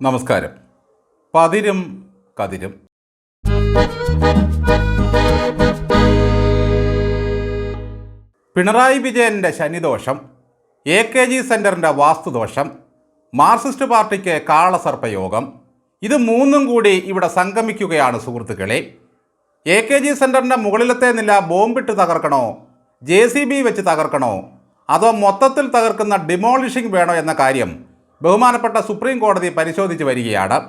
നമസ്കാരം. പതിരും കതിരും. പിണറായി വിജയന്റെ ശനിദോഷം A K G സെന്ററിന്റെ വാസ്തുദോഷം മാർക്സിസ്റ്റ് പാർട്ടിക്ക് കാളസർപ്പയോഗം ഇത് മൂന്നും കൂടി ഇവിടെ സംഗമിക്കുകയാണ് സുഹൃത്തുക്കളെ. എ കെ ജി സെന്ററിന്റെ മുകളിലത്തെ നില ബോംബിട്ട് തകർക്കണോ ജെ സി ബി വെച്ച് തകർക്കണോ അതോ മൊത്തത്തിൽ തകർക്കുന്ന ഡിമോളിഷിംഗ് വേണോ എന്ന കാര്യം ബഹുമാനപ്പെട്ട സുപ്രീം കോടതി പരിശോധിച്ച് വരികയാണ്.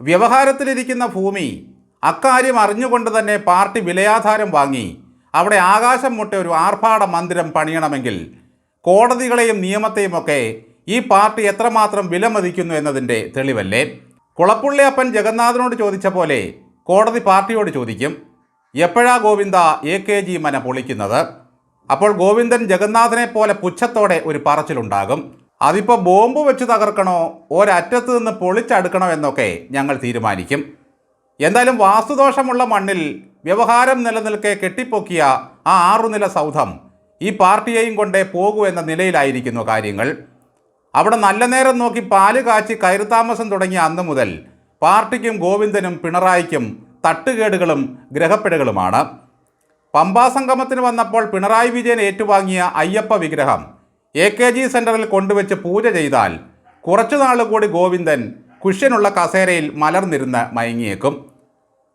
വ്യവഹാരത്തിലിരിക്കുന്ന ഭൂമി അക്കാര്യം അറിഞ്ഞുകൊണ്ട് തന്നെ പാർട്ടി വിലയാധാരം വാങ്ങി. അവിടെ ആകാശം മുട്ട ഒരു ആർഭാട മന്ദിരം പണിയണമെങ്കിൽ കോടതികളെയും നിയമത്തെയുമൊക്കെ ഈ പാർട്ടി എത്രമാത്രം വിലമതിക്കുന്നു എന്നതിന്റെ തെളിവല്ലേ? കുളപ്പുള്ളിയപ്പൻ ജഗന്നാഥനോട് ചോദിച്ച പോലെ കോടതി പാർട്ടിയോട് ചോദിക്കും. എപ്പോഴാ ഗോവിന്ദ എ കെ ജി മന പൊളിക്കുന്നത്? അപ്പോൾ ഗോവിന്ദൻ ജഗന്നാഥനെ പോലെ പുച്ഛത്തോടെ ഒരു പറച്ചിലുണ്ടാകും. അതിപ്പോൾ ബോംബ് വെച്ച് തകർക്കണോ? ഒരറ്റത്ത് നിന്ന് പൊളിച്ചടുക്കണോ എന്നൊക്കെ ഞങ്ങൾ തീരുമാനിക്കും. എന്തായാലും വാസ്തുദോഷമുള്ള മണ്ണിൽ വ്യവഹാരം നിലനിൽക്കെ കെട്ടിപ്പൊക്കിയ ആ ആറുനില സൗധം ഈ പാർട്ടിയെയും കൊണ്ടേ പോകൂ എന്ന നിലയിലായിരിക്കുന്നു കാര്യങ്ങൾ. അവിടെ നല്ല നേരം നോക്കി പാൽ കാച്ചി കയറുതാമസം തുടങ്ങിയ അന്ന് മുതൽ പാർട്ടിക്കും ഗോവിന്ദനും പിണറായിക്കും തട്ടുകേടുകളും ഗ്രഹപ്പെടുകളുമാണ് പമ്പാ സംഗമത്തിന് വന്നപ്പോൾ പിണറായി വിജയൻ ഏറ്റുവാങ്ങിയ അയ്യപ്പ വിഗ്രഹം എ കെ ജി സെന്ററിൽ കൊണ്ടുവച്ച് പൂജ ചെയ്താൽ കുറച്ചുനാൾ കൂടി ഗോവിന്ദൻ കുഷ്യനുള്ള കസേരയിൽ മലർന്നിരുന്ന് മയങ്ങിയേക്കും.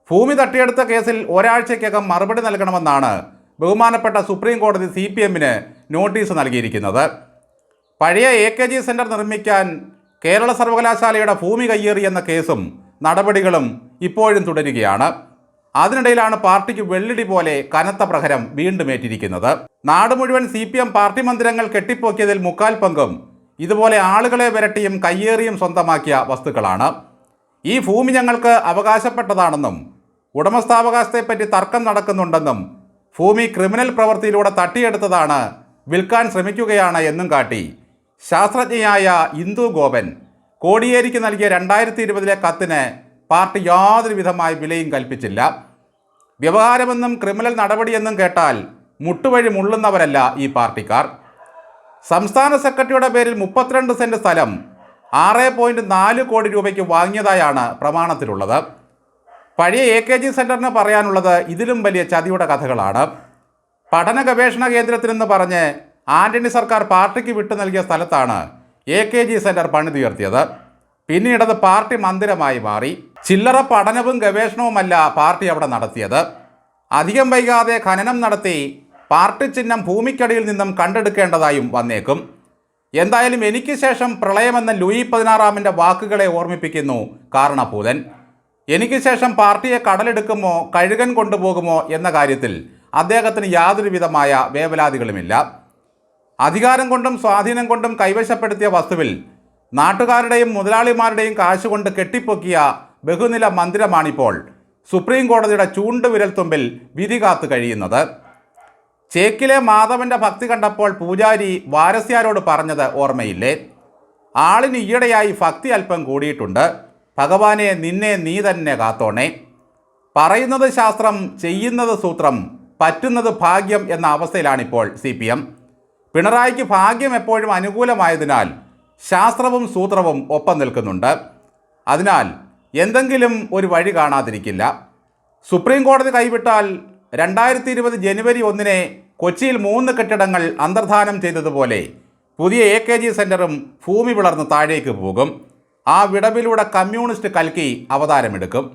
ഭൂമി തട്ടിയെടുത്ത കേസിൽ ഒരാഴ്ചയ്ക്കകം മറുപടി നൽകണമെന്നാണ് ബഹുമാനപ്പെട്ട സുപ്രീം കോടതി സി പി എമ്മിന് നോട്ടീസ് നൽകിയിരിക്കുന്നത്. പഴയ എ കെ ജി സെന്റർ നിർമ്മിക്കാൻ കേരള സർവകലാശാലയുടെ ഭൂമി കയ്യേറിയെന്ന കേസും നടപടികളും ഇപ്പോഴും തുടരുകയാണ്. അതിനിടയിലാണ് പാർട്ടിക്ക് വെള്ളിടി പോലെ കനത്ത പ്രഹരം വീണ്ടും ഏറ്റിരിക്കുന്നത്. നാട് മുഴുവൻ സി പി എം പാർട്ടി മന്ദിരങ്ങൾ കെട്ടിപ്പൊക്കിയതിൽ മുക്കാൽ പങ്കും ഇതുപോലെ ആളുകളെ വിരട്ടിയും കയ്യേറിയും സ്വന്തമാക്കിയ വസ്തുക്കളാണ്. ഈ ഭൂമി ഞങ്ങൾക്ക് അവകാശപ്പെട്ടതാണെന്നും ഉടമസ്ഥാവകാശത്തെപ്പറ്റി തർക്കം നടക്കുന്നുണ്ടെന്നും ഭൂമി ക്രിമിനൽ പ്രവൃത്തിയിലൂടെ തട്ടിയെടുത്തതാണ് വിൽക്കാൻ ശ്രമിക്കുകയാണ് എന്നും കാട്ടി ശാസ്ത്രജ്ഞയായ ഇന്ദു ഗോപൻ കോടിയേരിക്ക് നൽകിയ രണ്ടായിരത്തി ഇരുപതിലെ കത്തിന് പാർട്ടി യാതൊരു വിധമായ വിലയും കൽപ്പിച്ചില്ല. വ്യവഹാരമെന്നും ക്രിമിനൽ നടപടിയെന്നും കേട്ടാൽ മുട്ടുവഴി മുള്ളുന്നവരല്ല ഈ പാർട്ടിക്കാർ. സംസ്ഥാന സെക്രട്ടറിയുടെ പേരിൽ മുപ്പത്തിരണ്ട് സെന്റ് സ്ഥലം ആറ് പോയിന്റ് നാല് കോടി രൂപയ്ക്ക് വാങ്ങിയതായാണ് പ്രമാണത്തിലുള്ളത്. പഴയ എ കെ ജി സെന്ററിന് പറയാനുള്ളത് ഇതിലും വലിയ ചതിയുടെ കഥകളാണ്. പഠന ഗവേഷണ കേന്ദ്രത്തിനെന്ന് പറഞ്ഞ് ആന്റണി സർക്കാർ പാർട്ടിക്ക് വിട്ടു നൽകിയ സ്ഥലത്താണ് എ കെ ജി സെന്റർ പണിതുയർത്തിയത്. പിന്നീടത് പാർട്ടി മന്ദിരമായി മാറി. ചില്ലറ പഠനവും ഗവേഷണവുമല്ല പാർട്ടി അവിടെ നടത്തിയത്. അധികം വൈകാതെ ഖനനം നടത്തി പാർട്ടി ചിഹ്നം ഭൂമിക്കടിയിൽ നിന്നും കണ്ടെടുക്കേണ്ടതായും വന്നേക്കും. എന്തായാലും എനിക്ക് ശേഷം പ്രളയമെന്ന ലൂയി പതിനാറാമിന്റെ വാക്കുകളെ ഓർമ്മിപ്പിക്കുന്നു കാരണഭൂതൻ. എനിക്ക് ശേഷം പാർട്ടിയെ കടലെടുക്കുമോ കഴുകൻ കൊണ്ടുപോകുമോ എന്ന കാര്യത്തിൽ അദ്ദേഹത്തിന് യാതൊരുവിധമായ വേവലാതികളുമില്ല. അധികാരം കൊണ്ടും സ്വാധീനം കൊണ്ടും കൈവശപ്പെടുത്തിയ വസ്തുവിൽ നാട്ടുകാരുടെയും മുതലാളിമാരുടെയും കാശുകൊണ്ട് കെട്ടിപ്പൊക്കിയ ബഹുനില മന്ദിരമാണിപ്പോൾ സുപ്രീം കോടതിയുടെ ചൂണ്ടുവിരൽ തുമ്പിൽ വിധി കാത്തു കഴിയുന്നത്. ചേക്കിലെ മാധവന്റെ ഭക്തി കണ്ടപ്പോൾ പൂജാരി വാരസ്യാരോട് പറഞ്ഞത് ഓർമ്മയില്ലേ? ആളിന് ഈയിടെയായി ഭക്തി അല്പം കൂടിയിട്ടുണ്ട്. ഭഗവാനെ നിന്നെ നീ തന്നെ കാത്തോണേ. പറയുന്നത് ശാസ്ത്രം ചെയ്യുന്നത് സൂത്രം പറ്റുന്നത് ഭാഗ്യം എന്ന അവസ്ഥയിലാണിപ്പോൾ സി പി എം. പിണറായിക്ക് ഭാഗ്യം എപ്പോഴും അനുകൂലമായതിനാൽ ശാസ്ത്രവും സൂത്രവും ഒപ്പം നിൽക്കുന്നുണ്ട്. അതിനാൽ എന്തെങ്കിലും ഒരു വഴി കാണാതിരിക്കില്ല. സുപ്രീം കോടതി കൈവിട്ടാൽ രണ്ടായിരത്തി ഇരുപത് ജനുവരി ഒന്നിനെ കൊച്ചിയിൽ മൂന്ന് കെട്ടിടങ്ങൾ അന്തർധാനം ചെയ്തതുപോലെ പുതിയ എ കെ ജി സെന്ററും ഭൂമി പിളർന്ന് താഴേക്ക് പോകും. ആ വിടവിലൂടെ കമ്മ്യൂണിസ്റ്റ് കൽക്കി അവതാരമെടുക്കും.